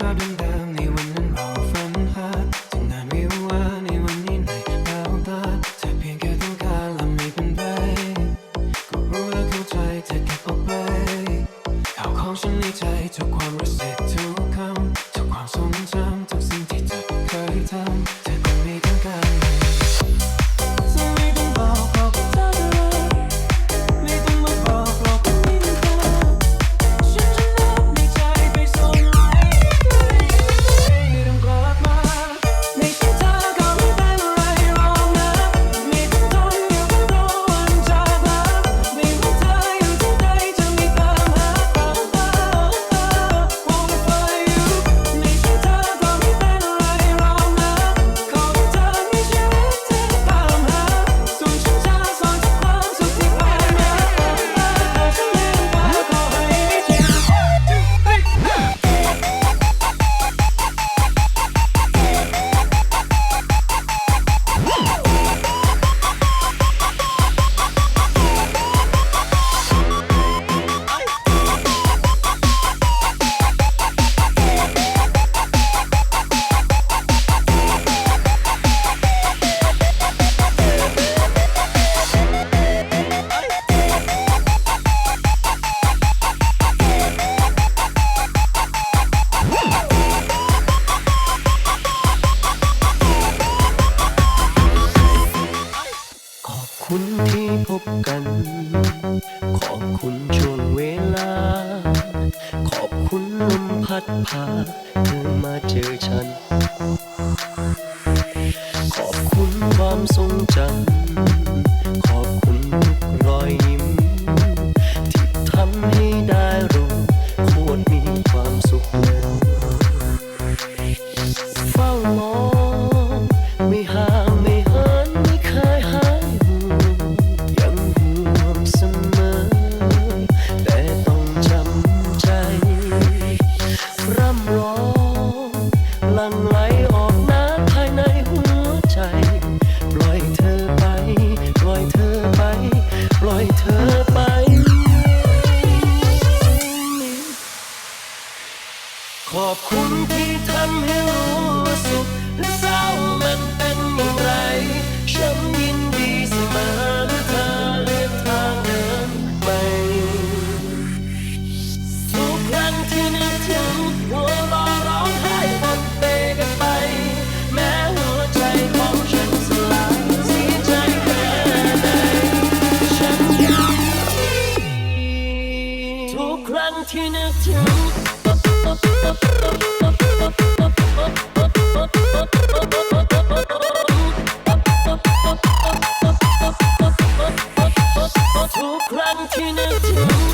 ภาพเดิมในวันนั้นเราฝันหาถึงงานวิวาในวันนี้ในดาตาเธอเพียงแค่ต้องการและไม่เป็นไรก็รู้และเข้าใจเธอเก็อาไว้ข่าของฉันในใจทุกความรู้สึกทุกคำทุกความทรงจำุณที่พบกัน ขอบคุณช่วงเวลา ขอบคุณลมพัดพาเธอมาเจอฉัน ขอบคุณความทรงจำ ขอบคุณที่ทำให้รู้ว่าสุขและเศร้ามันเป็นอย่างไร ฉันยินดีเสมอเมื่เธอเลือกทางเดินไปทุกครั้งที่นึกถึงหัวเรอร้องไห้ปนเปกันไป แม้หัวใจของฉันสลายเสียใจแค่ไหนฉันยินดีทุกครั้งที่นึกถึง ทุกครั้งที่นึกถึง